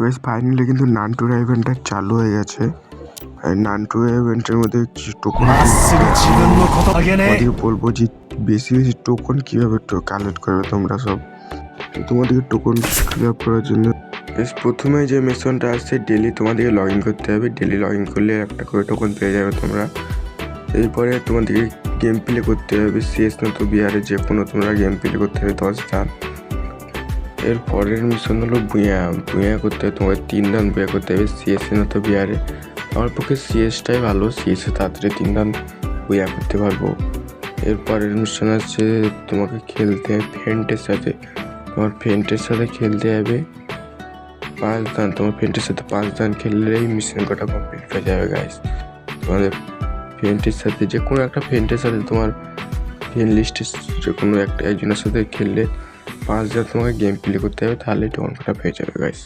Guys finally কিন্তু নান two ইভেন্টটা চালু হয়ে গেছে। নান টু ইভেন্টের মধ্যে টোকন বলব যে বেশি বেশি টোকন কীভাবে কালেক্ট করবে তোমরা সব? তোমাদেরকে টোকন ক্লিয়ার করার জন্য বেশ প্রথমে যে মিশনটা আসছে ডেলি তোমাদেরকে লগ ইন করতে হবে। ডেলি লগ ইন করলে একটা করে টোকন পেয়ে যাবে তোমরা। এরপরে তোমাদেরকে গেম প্লে করতে হবে। সিএস না তো বিহারে যে কোনো তোমরা গেম প্লে করতে হবে দশ দান এর পরের মিশন হলো বুয়া বুয়া করতে হবে তোমাকে তিন দান বুয়া করতে হবে সিএস নতো বিহারে আমার পক্ষে সিএসটাই ভালো সিএসে তাড়াতাড়ি তিন দান বুয়া করতে পারব। এরপরের মিশন আছে তোমাকে খেলতে হবে ফ্রেন্ডের সাথে। তোমার ফ্রেন্ডের সাথে খেলতে হবে পাঁচ দান। তোমার ফ্রেন্ডের সাথে পাঁচ দান খেললেই মিশন কটা কমপ্লিট হয়ে যাবে গাইস তোমাদের ফ্রেন্ডের সাথে যে কোনো একটা ফ্রেন্ডের সাথে তোমার ফ্রেন্ড লিস্টে যে কোনো একটা একজনের সাথে খেললে পাঁচ দান তোমাকে গেম প্লে করতে হবে তাহলে টোকন কটা পেয়ে যাবে গাইস